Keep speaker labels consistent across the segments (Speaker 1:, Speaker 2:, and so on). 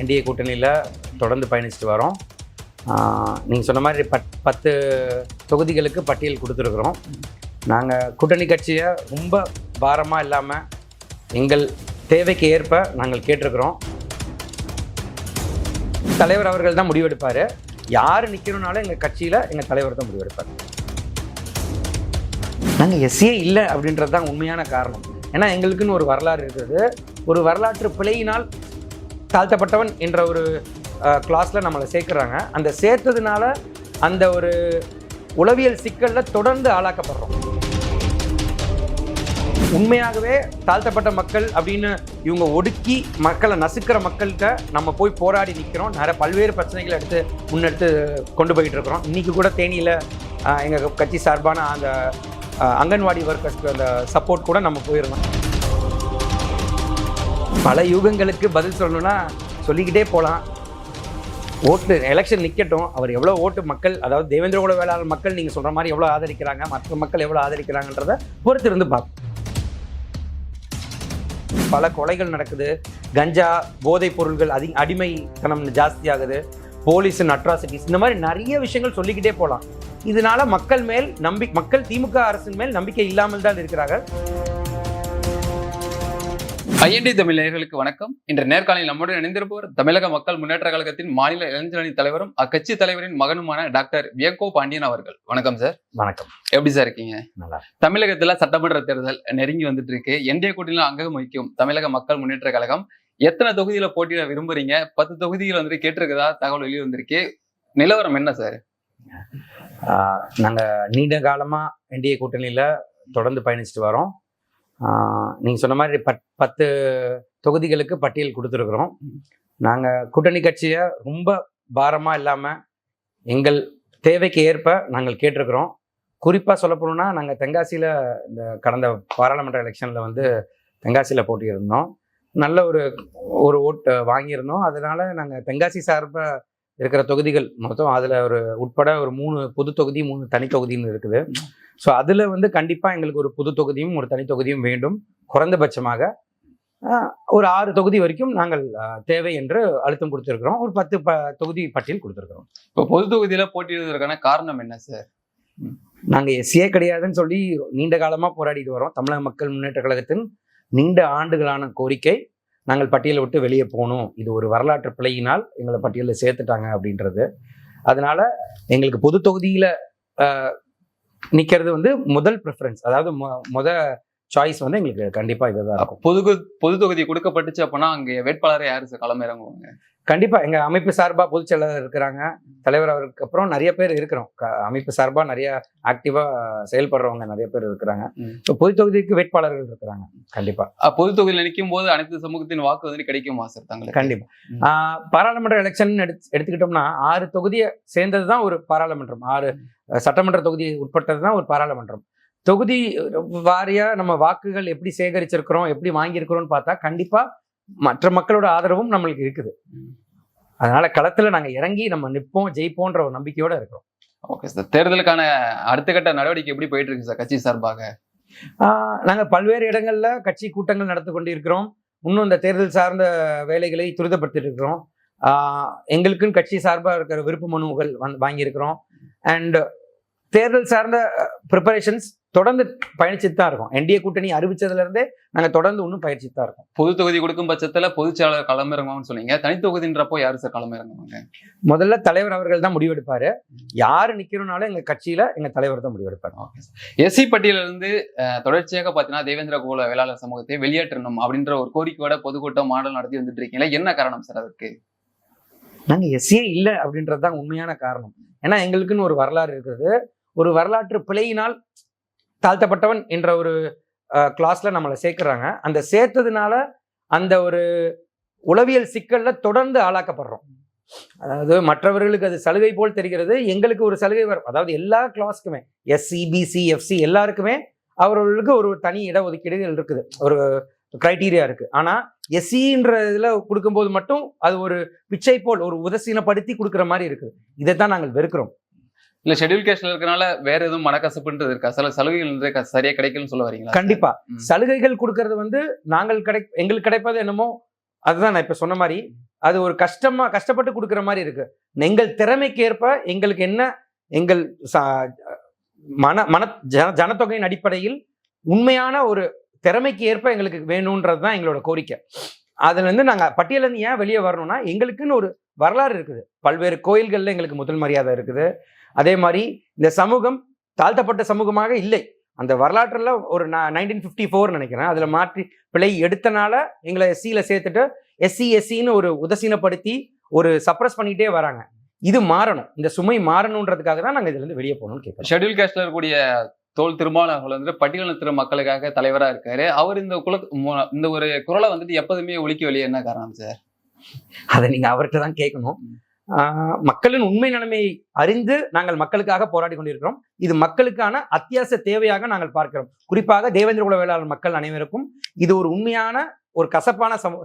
Speaker 1: NDA கூட்டணியில் தொடர்ந்து பயணிச்சுட்டு வரோம். நீங்கள் சொன்ன மாதிரி பத் பத்து தொகுதிகளுக்கு பட்டியல் கொடுத்துருக்குறோம். நாங்கள் கூட்டணி கட்சியை ரொம்ப பாரமாக இல்லாமல் எங்கள் தேவைக்கு ஏற்ப நாங்கள் கேட்டிருக்கிறோம். தலைவர் அவர்கள் தான் முடிவெடுப்பார். யார் நிற்கணும்னாலும் எங்கள் கட்சியில் எங்கள் தலைவர் தான் முடிவெடுப்பார். நாங்கள் எஸ்ஏ இல்லை அப்படின்றது தான் உண்மையான காரணம். ஏன்னா எங்களுக்குன்னு ஒரு வரலாறு இருக்கிறது ஒரு வரலாற்று பிழையினால் தாழ்த்தப்பட்டவன் என்ற ஒரு கிளாஸில் நம்மளை சேர்க்குறாங்க. அந்த சேர்த்ததுனால அந்த ஒரு உளவியல் சிக்கலில் தொடர்ந்து ஆளாக்கப்படுறோம். உண்மையாகவே தாழ்த்தப்பட்ட மக்கள் அப்படின்னு இவங்க ஒடுக்கி மக்களை நசுக்கிற மக்கள்கிட்ட நம்ம போய் போராடி நிற்கிறோம் நிறைய பல்வேறு பிரச்சனைகளை எடுத்து முன்னெடுத்து கொண்டு போயிட்டு இருக்கிறோம். இன்றைக்கி கூட தேனியில் எங்கள் கட்சி சார்பான அந்த அங்கன்வாடி ஒர்க்கர்ஸ்க்கு அந்த சப்போர்ட் கூட நம்ம போயிருந்தோம். பல யுகங்களுக்கு பதில் சொல்லணும்னா சொல்லிக்கிட்டே போகலாம் ஓட்டு எலெக்ஷன் நிற்கட்டும் அவர் எவ்வளோ ஓட்டு மக்கள் அதாவது தேவேந்திர கூட வேளாளர் மக்கள் நீங்கள் சொல்கிற மாதிரி எவ்வளோ ஆதரிக்கிறாங்க மற்ற மக்கள் எவ்வளோ ஆதரிக்கிறாங்கன்றத பொறுத்திருந்து பார்ப்போம். பல கொலைகள் நடக்குது. கஞ்சா போதைப் பொருள்கள் அதி அடிமைத்தனம் ஜாஸ்தியாகுது. போலீஸ் அட்ராசிட்டிஸ் இந்த மாதிரி நிறைய விஷயங்கள் சொல்லிக்கிட்டே போகலாம் இதனால மக்கள் மேல் நம்பி மக்கள் திமுக அரசின் மேல் நம்பிக்கை இல்லாமல் தான் இருக்கிறார்கள்.
Speaker 2: ஐஎன்டி தமிழர்களுக்கு வணக்கம். இன்று நேர்காணலில் நம்முடன் இணைந்திருப்பவர் தமிழக மக்கள் முன்னேற்ற கழகத்தின் மாநில இளைஞரணி தலைவரும் அக்கட்சி தலைவரின் மகனுமான டாக்டர் வியக்கோ பாண்டியன் அவர்கள். வணக்கம் சார்.
Speaker 1: வணக்கம்.
Speaker 2: எப்படி சார் இருக்கீங்க?
Speaker 1: நல்லா
Speaker 2: தமிழகத்துல சட்டமன்ற தேர்தல் நெருங்கி வந்துட்டு இருக்கு என்டிஏ கூட்டணியில் அங்கம் வகிக்கும் தமிழக மக்கள் முன்னேற்ற கழகம் எத்தனை தொகுதியில போட்டியிட விரும்புறீங்க? பத்து தொகுதிகள் வந்துட்டு கேட்டிருக்கதா? தகவல் வெளியே வந்திருக்கு. நிலவரம் என்ன சார்?
Speaker 1: நாங்கள் நீண்ட காலமாக என்டிஏ கூட்டணியில் தொடர்ந்து பயணிச்சுட்டு வரோம். நீங்கள் சொன்ன மாதிரி பத் பத்து தொகுதிகளுக்கு பட்டியல் கொடுத்துருக்குறோம். நாங்கள் கூட்டணி கட்சியை ரொம்ப பாரமாக இல்லாமல் எங்கள் தேவைக்கு ஏற்ப நாங்கள் கேட்டிருக்கிறோம். குறிப்பாக சொல்ல போனோம்னா நாங்கள் தென்காசியில் இந்த கடந்த பாராளுமன்ற எலெக்ஷனில் வந்து தென்காசியில் போட்டியிருந்தோம். நல்ல ஒரு ஒரு ஓட்டு வாங்கியிருந்தோம். அதனால் நாங்கள் தென்காசி சார்பாக இருக்கிற தொகுதிகள் மொத்தம் அதில் ஒரு உட்பட ஒரு மூணு பொது தொகுதி மூணு தனி தொகுதின்னு இருக்குது. ஸோ அதில் வந்து கண்டிப்பாக எங்களுக்கு ஒரு பொது தொகுதியும் ஒரு தனி தொகுதியும் வேண்டும். குறைந்தபட்சமாக ஒரு ஆறு தொகுதி வரைக்கும் நாங்கள் தேவை என்று அழுத்தம் கொடுத்துருக்குறோம். ஒரு பத்து ப தொகுதி பட்டியல் கொடுத்துருக்குறோம்.
Speaker 2: இப்போ பொது தொகுதியில போட்டியிடுவதற்கான காரணம் என்ன சார்?
Speaker 1: நாங்கள் எஸ்ஏ கிடையாதுன்னு சொல்லி நீண்ட காலமாக போராடிட்டு வரோம். தமிழக மக்கள் முன்னேற்ற கழகத்தின் நீண்ட ஆண்டுகளான கோரிக்கை. நாங்கள் பட்டியலை விட்டு வெளியே போகணும். இது ஒரு வரலாற்று பிழையினால் எங்களை பட்டியலில் சேர்த்துட்டாங்க அப்படின்றது. அதனால எங்களுக்கு பொது தொகுதியில் நிற்கிறது வந்து முதல் ப்ரிஃபரன்ஸ் அதாவது மொ- முத சாய்ஸ் வந்து எங்களுக்கு கண்டிப்பாக இதுதான்
Speaker 2: பொது பொது தொகுதி கொடுக்கப்பட்டுச்சு அப்படின்னா அங்கே வேட்பாளரை யார் சார் களம் இறங்குவாங்க.
Speaker 1: கண்டிப்பாக எங்கள் அமைப்பு சார்பாக பொதுச் செயலாளர் இருக்கிறாங்க. தலைவர் அவருக்கு அப்புறம் நிறைய பேர் இருக்கிறோம். அமைப்பு சார்பாக நிறைய ஆக்டிவாக செயல்படுறவங்க நிறைய பேர் இருக்கிறாங்க. ஸோ பொது தொகுதிக்கு வேட்பாளர்கள் இருக்கிறாங்க. கண்டிப்பாக
Speaker 2: பொது தொகுதியில் நிற்கும் போது அனைத்து சமூகத்தின் வாக்கு வந்து கிடைக்குமா சார் தங்களுக்கு?
Speaker 1: கண்டிப்பா.
Speaker 2: ம்.
Speaker 1: ஆஹ் பாராளுமன்ற எலெக்ஷன் எடுத்து எடுத்துக்கிட்டோம்னா ஆறு தொகுதியை சேர்ந்தது தான் ஒரு பாராளுமன்றம். ஆறு சட்டமன்ற தொகுதி உட்பட்டது தான் ஒரு பாராளுமன்றம். தொகுதி வாரியா நம்ம வாக்குகள் எப்படி சேகரிச்சிருக்கிறோம் எப்படி வாங்கியிருக்கிறோம்னு பார்த்தா கண்டிப்பா மற்ற மக்களோட ஆதரவும் நம்மளுக்கு இருக்குது. அதனால களத்துல நாங்க இறங்கி நம்ம நிற்போம் ஜெயிப்போன்ற ஒரு நம்பிக்கையோட இருக்கிறோம்.
Speaker 2: ஓகே சார் தேர்தலுக்கான அடுத்த கட்ட நடவடிக்கை எப்படி போயிட்டு இருக்கு சார் கட்சி சார்பாக?
Speaker 1: ஆஹ் நாங்க பல்வேறு இடங்கள்ல கட்சி கூட்டங்கள் நடத்தி கொண்டிருக்கிறோம். இன்னும் இந்த தேர்தல் சார்ந்த வேலைகளை துரிதப்படுத்திட்டு இருக்கிறோம். எங்களுக்குன்னு கட்சி சார்பாக இருக்கிற விருப்ப மனுவுகள் வந்து வாங்கியிருக்கிறோம். அண்ட் தேர்தல் சார்ந்த ப்ரிப்பரேஷன்ஸ் தொடர்ந்து பயணிச்சுட்டு தான் இருக்கோம் என்டிஏ கூட்டணி அறிவிச்சதுல இருந்தே நாங்க தொடர்ந்து இன்னும் பயிற்சிட்டு தான் இருக்கோம்.
Speaker 2: பொது தொகுதி கொடுக்கும் பட்சத்துல பொதுச் செயலாளர் களம் இறங்குவாங்கன்னு சொன்னீங்க. தனி தொகுதின்றப்போ யாரு சார் களம் இறங்குவாங்க
Speaker 1: முதல்ல தலைவர் அவர்கள் தான் முடிவெடுப்பாரு. யாரு நிக்கணும்னாலும் எங்க கட்சியில எங்க தலைவர் தான் முடிவெடுப்பாரு.
Speaker 2: ஓகே எஸ்சி பட்டியல இருந்து அஹ், தொடர்ச்சியாக பாத்தீங்கன்னா தேவேந்திர குல வேளாளர் சமூகத்தை வெளியேற்றணும் அப்படின்ற ஒரு கோரிக்கையோட பொதுக்கூட்டம் மாடல் நடத்தி வந்துட்டு இருக்கீங்களா? என்ன காரணம் சார் அதற்கு
Speaker 1: நாங்க எஸ்ஏ இல்லை அப்படின்றது தான் உண்மையான காரணம். ஏன்னா எங்களுக்குன்னு ஒரு வரலாறு இருக்குது. ஒரு வரலாற்று பிழையினால் தாழ்த்தப்பட்டவன் என்ற ஒரு கிளாஸ்ல நம்மளை சேர்க்குறாங்க. அந்த சேர்த்ததுனால அந்த ஒரு உளவியல் சிக்கல்ல தொடர்ந்து ஆளாக்கப்படுறோம். அதாவது மற்றவர்களுக்கு அது சலுகை போல் தெரிகிறது. எங்களுக்கு ஒரு சலுகை வரும். அதாவது எல்லா கிளாஸ்க்குமே எஸ்சி பிசி எஃப்சி எல்லாருக்குமே அவர்களுக்கு ஒரு தனி இட ஒதுக்கீடுகள் இருக்குது. ஒரு கிரைட்டீரியா இருக்கு. ஆனா எஸ்சின்ற இதுல கொடுக்கும்போது மட்டும் அது ஒரு பிச்சை போல் ஒரு உதசீனப்படுத்தி கொடுக்குற மாதிரி இருக்குது. இதை தான் நாங்கள் வெறுக்கிறோம்.
Speaker 2: இல்ல ஷெட்யூல் கேஸ்ட்ல இருக்கனால வேற எதுவும் மனக்கசப்புன்றது இருக்கா? சில சலுகைகள் சரியா கிடைக்கலன்னு சொல்ல வரீங்களா?
Speaker 1: கண்டிப்பா. சலுகைகள் கொடுக்கறது வந்து நாங்கள் கிடை எங்களுக்கு கிடைப்பது என்னமோ அதுதான் நான் இப்ப சொன்ன மாதிரி. அது ஒரு கஷ்டமா கஷ்டப்பட்டு கொடுக்குற மாதிரி இருக்கு. எங்கள் திறமைக்கு ஏற்ப எங்களுக்கு என்ன எங்கள் மன மன ஜன ஜனத்தொகையின் அடிப்படையில் உண்மையான ஒரு திறமைக்கு ஏற்ப எங்களுக்கு வேணுன்றது தான் எங்களோட கோரிக்கை. அதுல இருந்து நாங்க பட்டியலேருந்து ஏன் வெளியே வரணும்னா எங்களுக்குன்னு ஒரு வரலாறு இருக்குது. பல்வேறு கோயில்கள்ல எங்களுக்கு முதல் மரியாதை இருக்குது. அதே மாதிரி இந்த சமூகம் தாழ்த்தப்பட்ட சமூகமாக இல்லை. அந்த வரலாற்றில் ஒரு நைன்டீன் ஃபிஃப்டி ஃபோர் நினைக்கிறேன். அதில் மாற்றி பிழை எடுத்தனால எங்களை எஸ்சியில் சேர்த்துட்டு எஸ்சி எஸ்சின்னு ஒரு உதசீனப்படுத்தி ஒரு சப்ரஸ் பண்ணிட்டே வராங்க. இது மாறணும். இந்த சுமை மாறணுன்றதுக்காக தான் நாங்கள் இதுலேருந்து வெளியே போகணும்னு கேட்குறோம்.
Speaker 2: ஷெட்யூல் காஸ்ட்ல இருக்கக்கூடிய தோல் திருமாவளவர்கள் வந்துட்டு பட்டியலினத்திற மக்களுக்காக தலைவரா இருக்காரு. அவர் இந்த குல இந்த ஒரு குரலை வந்துட்டு எப்போதுமே ஒலிக்க வெளியே என்ன காரணம் சார்?
Speaker 1: அதை நீங்கள் அவர்கிட்ட தான் கேட்கணும். மக்களின் உண்மை நிலைமையை அறிந்து நாங்கள் மக்களுக்காக போராடி கொண்டிருக்கிறோம். இது மக்களுக்கான அத்தியாவசிய தேவையாக நாங்கள் பார்க்கிறோம். குறிப்பாக தேவேந்திர குல வேளாளர் மக்கள் அனைவருக்கும் இது ஒரு உண்மையான ஒரு கசப்பான சமூ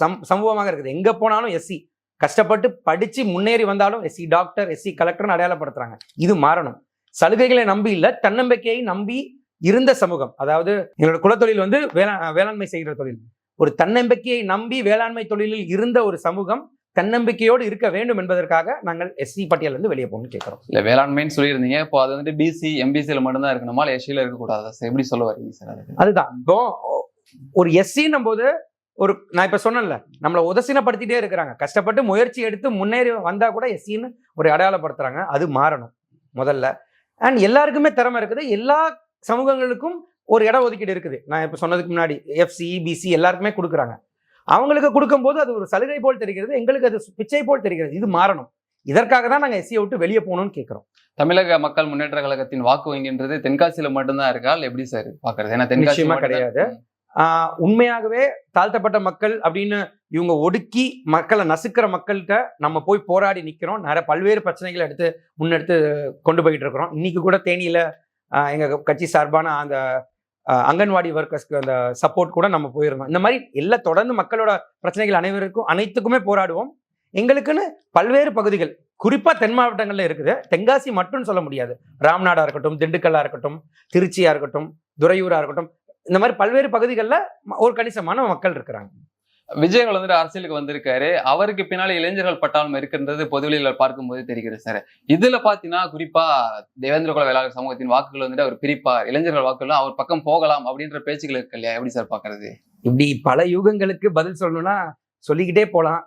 Speaker 1: சம் சமூகமாக இருக்குது. எங்க போனாலும் எஸ்சி. கஷ்டப்பட்டு படிச்சு முன்னேறி வந்தாலும் எஸ்சி டாக்டர் எஸ்சி கலெக்டர்னு அடையாளப்படுத்துறாங்க. இது மாறணும். சலுகைகளை நம்பி இல்லை தன்னம்பிக்கையை நம்பி இருந்த சமூகம். அதாவது எங்களோட குலத்தொழில் வந்து வேளா வேளாண்மை செய்கிற தொழில். ஒரு தன்னம்பிக்கையை நம்பி வேளாண்மை தொழிலில் இருந்த ஒரு சமூகம் தன்னம்பிக்கையோடு இருக்க வேண்டும் என்பதற்காக நாங்கள் எஸ்சி பட்டியல இருந்து வெளியே போகணும்னு கேட்கிறோம்.
Speaker 2: இல்ல வேளாண்மைன்னு சொல்லியிருந்தீங்க. இப்போ அது வந்துட்டு பிசி எம்பிசியில் மட்டும்தான் இருக்கணுமா இல்லை எஸ்சியில் இருக்கக்கூடாதா. சார் எப்படி சொல்ல வரீங்க சார்
Speaker 1: அதுதான். இப்போ ஒரு எஸ்சின்னும் போது ஒரு நான் இப்ப சொன்னேன்ல நம்மளை உதசீனப்படுத்திட்டே இருக்கிறாங்க. கஷ்டப்பட்டு முயற்சி எடுத்து முன்னேறி வந்தா கூட எஸ்சின்னு ஒரு அடையாளப்படுத்துறாங்க. அது மாறணும் முதல்ல. அண்ட் எல்லாருக்குமே திறமை இருக்குது. எல்லா சமூகங்களுக்கும் ஒரு இட ஒதுக்கீடு இருக்குது. நான் இப்ப சொன்னதுக்கு முன்னாடி எஃப்சி பிசி எல்லாருக்குமே கொடுக்குறாங்க. அவங்களுக்கு கொடுக்கும்போது அது ஒரு சலுகை போல் தெரிகிறது எங்களுக்கு அது பிச்சை போல் தெரிகிறது. இது மாறணும். இதற்காக தான் நாங்கள் எஸ்சியை விட்டு வெளியே போகணும்னு கேட்குறோம்.
Speaker 2: தமிழக மக்கள் முன்னேற்ற கழகத்தின் வாக்கு வங்கின்றது தென்காசியில மட்டும்தான் இருக்கா? இல்லை எப்படி சார் பாக்குறது ஏன்னா தென்காசி
Speaker 1: கிடையாது. ஆஹ் உண்மையாகவே தாழ்த்தப்பட்ட மக்கள் அப்படின்னு இவங்க ஒடுக்கி மக்களை நசுக்கிற மக்கள்கிட்ட நம்ம போய் போராடி நிக்கிறோம். நிறைய பல்வேறு பிரச்சனைகளை எடுத்து முன்னெடுத்து கொண்டு போயிட்டு இருக்கிறோம். இன்னைக்கு கூட தேனியில ஆஹ் எங்க கட்சி சார்பான அந்த அங்கன்வாடி ஒர்க்கர்ஸ்க்கு அந்த சப்போர்ட் கூட நம்ம போயிருந்தோம் இந்த மாதிரி எல்லா தொடர்ந்து மக்களோட பிரச்சனைகள் அனைவருக்கும் அனைத்துக்குமே போராடுவோம். எங்களுக்குன்னு பல்வேறு பகுதிகள் குறிப்பாக தென் மாவட்டங்களில் இருக்குது. தென்காசி மட்டும் சொல்ல முடியாது. ராம்நாடாக இருக்கட்டும் திண்டுக்கல்லாக இருக்கட்டும் திருச்சியாக இருக்கட்டும் துறையூராக இருக்கட்டும். இந்த மாதிரி பல்வேறு பகுதிகளில் ஒரு கணிசமான மக்கள் இருக்கிறாங்க.
Speaker 2: விஜயர்கள் வந்துட்டு அரசியலுக்கு வந்திருக்காரு. அவருக்கு பின்னாடி இளைஞர்கள் பட்டாளம் இருக்கின்றது பொதுவெளியில் பார்க்கும்போது தெரிகிறது சார். இதுல பாத்தீங்கன்னா குறிப்பா தேவேந்திர குல வேளாளர் சமூகத்தின் வாக்குகள் வந்துட்டு அவர் பிரிப்பார் இளைஞர்கள் வாக்குகள் அவர் பக்கம் போகலாம் அப்படின்ற பேச்சுகள் இருக்கு இல்லையா? எப்படி சார் பாக்குறது?
Speaker 1: இப்படி பல யுகங்களுக்கு பதில் சொல்லணும்னா சொல்லிக்கிட்டே போகலாம்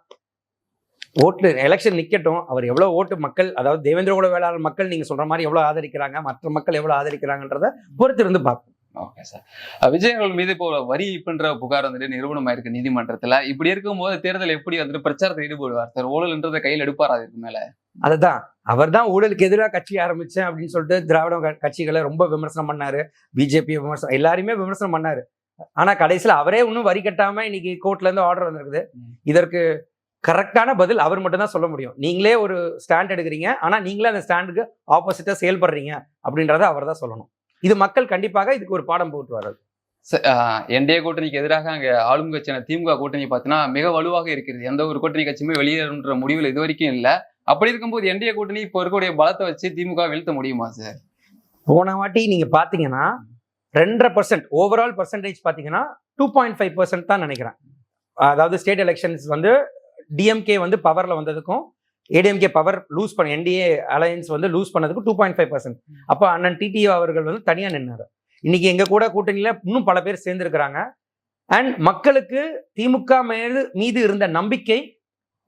Speaker 1: ஓட்டு எலெக்ஷன் நிக்கட்டும். அவர் எவ்வளவு ஓட்டு மக்கள் அதாவது தேவேந்திர குல வேளாளர் மக்கள் நீங்க சொல்ற மாதிரி எவ்வளவு ஆதரிக்கிறாங்க மற்ற மக்கள் எவ்வளவு ஆதரிக்கிறாங்கன்றத பொறுத்திருந்து பார்ப்போம்.
Speaker 2: ஓகே சார் விஜயர்கள் மீது இப்போ வரி இப்பன்ற புகார் வந்துட்டு நிறுவனம் இருக்கு நீதிமன்றத்துல. இப்படி இருக்கும்போது தேர்தல் எப்படி வந்துட்டு பிரச்சாரத்தில் ஈடுபடுவார்? சார் ஊழல்ன்றதை கையில் எடுப்பார் அதுக்கு மேல?
Speaker 1: அதுதான். அவர் தான் ஊழலுக்கு எதிராக கட்சி ஆரம்பிச்சேன் அப்படின்னு சொல்லிட்டு திராவிட கட்சிகளை ரொம்ப விமர்சனம் பண்ணாரு. பிஜேபி விமர்சனம் எல்லாருமே விமர்சனம் பண்ணாரு. ஆனா கடைசியில் அவரே இன்னும் வரி கட்டாம இன்னைக்கு கோர்ட்ல இருந்து ஆர்டர் வந்திருக்குது. இதற்கு கரெக்டான பதில் அவர் மட்டும் தான் சொல்ல முடியும். நீங்களே ஒரு ஸ்டாண்ட் எடுக்கிறீங்க. ஆனா நீங்களே அந்த ஸ்டாண்டுக்கு ஆப்போசிட்டா செயல்படுறீங்க அப்படின்றத அவர் தான் சொல்லணும். இது மக்கள் கண்டிப்பாக இதுக்கு ஒரு பாடம் போட்டு வர்றது
Speaker 2: என்டிஏ கூட்டணிக்கு எதிராக அங்க ஆளும் கட்சியான திமுக கூட்டணி பார்த்தீங்கன்னா மிக வலுவாக இருக்கிறது. எந்த ஒரு கூட்டணி கட்சியுமே வெளியேறுன்ற முடிவில் இது வரைக்கும் இல்ல. அப்படி இருக்கும்போது என்டிஏ கூட்டணி இப்போ இருக்கக்கூடிய பலத்தை வச்சு திமுக வீழ்த்த முடியுமா சார்
Speaker 1: போன வாட்டி நீங்க பாத்தீங்கன்னா ரெண்டரை பர்சன்ட் ஓவரால் பர்சன்டேஜ் பாத்தீங்கன்னா டூ பாயிண்ட் ஃபைவ் பர்சன்ட் தான் நினைக்கிறேன். அதாவது ஸ்டேட் எலெக்ஷன்ஸ் வந்து டிஎம்கே வந்து பவர்ல வந்ததுக்கும் ஏடிஎம்கே பவர் லூஸ் பண்ண என்டிஏ அலையன்ஸ் வந்து லூஸ் பண்ணதுக்கும் டூ பாயிண்ட் ஃபைவ் பர்சன்ட் அப்போ அண்ணன் டிடிஓ அவர்கள் வந்து தனியா நின்னாரு. இன்னைக்கு எங்க கூட கூட்டணியில இன்னும் பல பேர் சேர்ந்திருக்கிறாங்க. அண்ட் மக்களுக்கு திமுக மீது மீது இருந்த நம்பிக்கை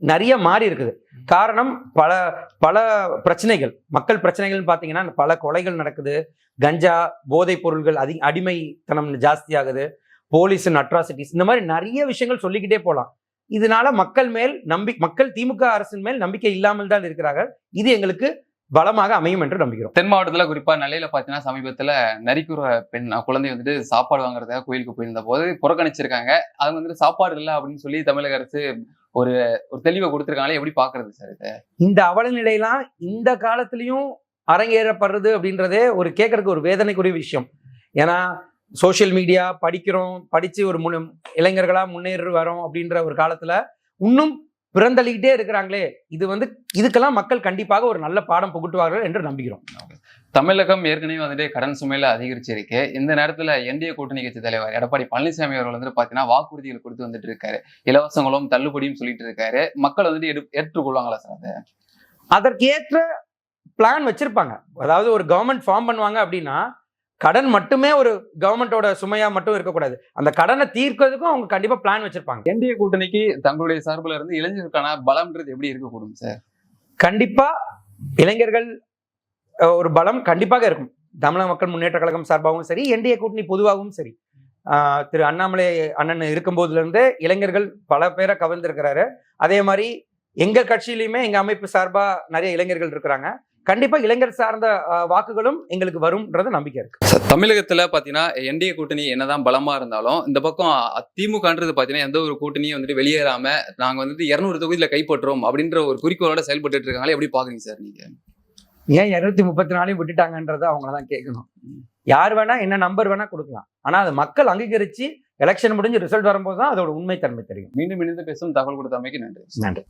Speaker 1: நிறைய மாறி இருக்குது. காரணம் பல பல பிரச்சனைகள். மக்கள் பிரச்சனைகள்னு பார்த்தீங்கன்னா பல கொலைகள் நடக்குது. கஞ்சா போதைப் பொருள்கள் அதி அடிமைத்தனம் ஜாஸ்தி ஆகுது போலீஸ் அட்ராசிட்டிஸ் இந்த மாதிரி நிறைய விஷயங்கள் சொல்லிக்கிட்டே போகலாம் இதனால மக்கள் மேல் நம்பி மக்கள் திமுக அரசின் மேல் நம்பிக்கை இல்லாமல் தான் இருக்கிறார்கள். இது எங்களுக்கு பலமாக அமையும் என்று நம்புகிறோம்.
Speaker 2: தென் மாவட்டத்துல குறிப்பா நெல்லையில பாத்தீங்கன்னா சமீபத்துல நரிக்குற பெண் குழந்தை வந்துட்டு சாப்பாடு வாங்குறதுக்காக கோயிலுக்கு போயிருந்த போது புறக்கணிச்சிருக்காங்க. அது வந்துட்டு சாப்பாடு இல்லை அப்படின்னு சொல்லி தமிழக அரசு ஒரு ஒரு தெளிவை கொடுத்துருக்காங்களே எப்படி பாக்குறது சார் இது?
Speaker 1: இந்த அவல நிலையெல்லாம் இந்த காலத்திலையும் அரங்கேறப்படுறது அப்படின்றதே ஒரு கேட்கறதுக்கு ஒரு வேதனைக்குரிய விஷயம். ஏன்னா சோஷியல் மீடியா படிக்கிறோம் படிச்சு ஒரு முன் இளைஞர்களா முன்னேறி வரோம் அப்படின்ற ஒரு காலத்துல இன்னும் பிறந்தளிக்கிட்டே இருக்கிறாங்களே இது வந்து இதுக்கெல்லாம் மக்கள் கண்டிப்பாக ஒரு நல்ல பாடம் புகுட்டுவார்கள் என்று நம்புகிறோம்.
Speaker 2: தமிழகம் ஏற்கனவே வந்துட்டு கடன் சுமையில அதிகரிச்சிருக்கு இந்த நேரத்துல என்டிஏ கூட்டணி கட்சி தலைவர் எடப்பாடி பழனிசாமி அவர்கள் வந்துட்டு பாத்தீங்கன்னா வாக்குறுதிகள் கொடுத்து வந்துட்டு இருக்காரு. இலவசங்களும் தள்ளுபடியும் சொல்லிட்டு இருக்காரு. மக்கள் வந்துட்டு எடு- ஏற்றுக்கொள்வாங்களா சார் அதை?
Speaker 1: அதற்கேற்ற பிளான் வச்சிருப்பாங்க. அதாவது ஒரு கவர்மெண்ட் ஃபார்ம் பண்ணுவாங்க அப்படின்னா கடன் மட்டுமே ஒரு கவர்மெண்டோட சுமையா மட்டும் இருக்கக்கூடாது. அந்த கடனை தீர்க்கிறதுக்கும் அவங்க கண்டிப்பா பிளான் வச்சிருப்பாங்க.
Speaker 2: என்டிஏ கூட்டணிக்கு தங்களுடைய சார்புல இருந்து இளைஞர்களுக்கான பலம்ன்றது எப்படி இருக்கக்கூடும் சார்
Speaker 1: கண்டிப்பா இளைஞர்கள் ஒரு பலம் கண்டிப்பாக இருக்கும். தமிழக மக்கள் முன்னேற்ற கழகம் சார்பாகவும் சரி என்டிஏ கூட்டணி பொதுவாகவும் சரி. திரு அண்ணாமலை அண்ணன் இருக்கும்போதுல இருந்தே இளைஞர்கள் பல பேரை கவர்ந்திருக்கிறாரு. அதே மாதிரி எங்க கட்சியிலையுமே எங்க அமைப்பு சார்பா நிறைய இளைஞர்கள் இருக்கிறாங்க. கண்டிப்பா இளைஞர் சார்ந்த வாக்குகளும் எங்களுக்கு வரும்ன்றது நம்பிக்கை இருக்கு.
Speaker 2: தமிழகத்துல பாத்தீங்கன்னா என்டிஏ கூட்டணி என்னதான் பலமா இருந்தாலும் இந்த பக்கம் திமுகன்றது பாத்தீங்கன்னா எந்த ஒரு கூட்டணியும் வந்துட்டு வெளியேறாம நாங்க வந்துட்டு இருநூறு தொகுதியில கைப்பற்றுறோம் அப்படின்ற ஒரு குறிக்கோளோட செயல்பட்டு இருக்காங்களே எப்படி பாக்குறீங்க சார் நீங்க?
Speaker 1: ஏன் இருநூத்தி முப்பத்தி நாலையும் விட்டுட்டாங்கன்றத அவங்கள தான் கேட்கணும் யார் வேணா என்ன நம்பர் வேணா கொடுக்கலாம். ஆனா அது மக்கள் அங்கீகரிச்சு எலெக்ஷன் முடிஞ்சு ரிசல்ட் வரும்போது தான் அதோட உண்மைத்தன்மை தெரியும்.
Speaker 2: மீண்டும் இணைந்து பேசும் தகவல் கொடுத்தமைக்கு நன்றி.
Speaker 1: நன்றி.